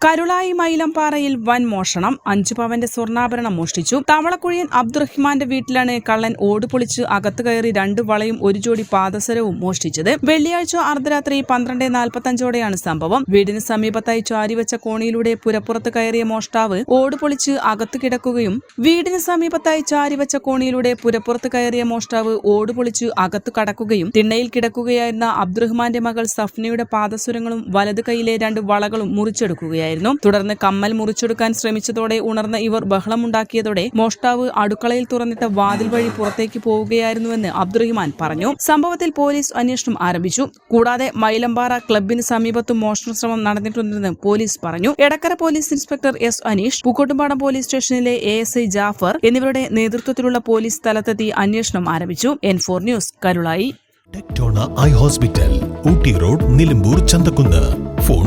Karulayi മൈലംപാറയിൽ വൻ മോഷണം. അഞ്ചു പവന്റെ സ്വർണാഭരണം മോഷ്ടിച്ചു. തവളക്കുഴിയൻ അബ്ദുറഹ്മാന്റെ വീട്ടിലാണ് കള്ളൻ ഓട് പൊളിച്ച് അകത്തു കയറി രണ്ട് വളയും ഒരു ജോഡി പാദസരവും മോഷ്ടിച്ചത്. വെള്ളിയാഴ്ച അർദ്ധരാത്രി പന്ത്രണ്ട് നാൽപ്പത്തഞ്ചോടെയാണ് സംഭവം. വീടിന് സമീപത്തായി ചാരിവെച്ച കോണിയിലൂടെ പുരപ്പുറത്ത് കയറിയ മോഷ്ടാവ് ഓട് പൊളിച്ച് അകത്ത് കിടക്കുകയും വീടിന് സമീപത്തായി ചാരിവെച്ച കോണിയിലൂടെ പുരപ്പുറത്ത് കയറിയ മോഷ്ടാവ് ഓട് പൊളിച്ച് അകത്ത് കടക്കുകയും തിണ്ണയിൽ കിടക്കുകയായിരുന്ന അബ്ദുറഹ്മാന്റെ മകൾ സഫ്നയുടെ പാദസുരങ്ങളും വലതു കൈയിലെ രണ്ട് വളകളും മുറിച്ചെടുക്കുകയായിരുന്നു. തുടർന്ന് കമ്മൽ മുറിച്ചെടുക്കാൻ ശ്രമിച്ചതോടെ ഉണർന്ന ഇവർ ബഹളമുണ്ടാക്കിയതോടെ മോഷ്ടാവ് അടുക്കളയിൽ തുറന്നിട്ട വാതിൽ വഴി പുറത്തേക്ക് പോവുകയായിരുന്നുവെന്ന് അബ്ദുറഹിമാൻ പറഞ്ഞു. സംഭവത്തിൽ പോലീസ് അന്വേഷണം ആരംഭിച്ചു. കൂടാതെ മൈലമ്പാറ ക്ലബിന് സമീപത്തും മോഷണ ശ്രമം നടന്നിട്ടുണ്ടെന്ന് പോലീസ് പറഞ്ഞു. Edakkara police inspector S Aneesh Pookkottumpadam police സ്റ്റേഷനിലെ എ എസ് ഐ ജാഫർ എന്നിവരുടെ നേതൃത്വത്തിലുള്ള പോലീസ് സ്ഥലത്തെത്തി അന്വേഷണം ആരംഭിച്ചു. N four news Karulayi. Tectona eye hospital Ooty road Nilambur Chanthakkunnu. Phone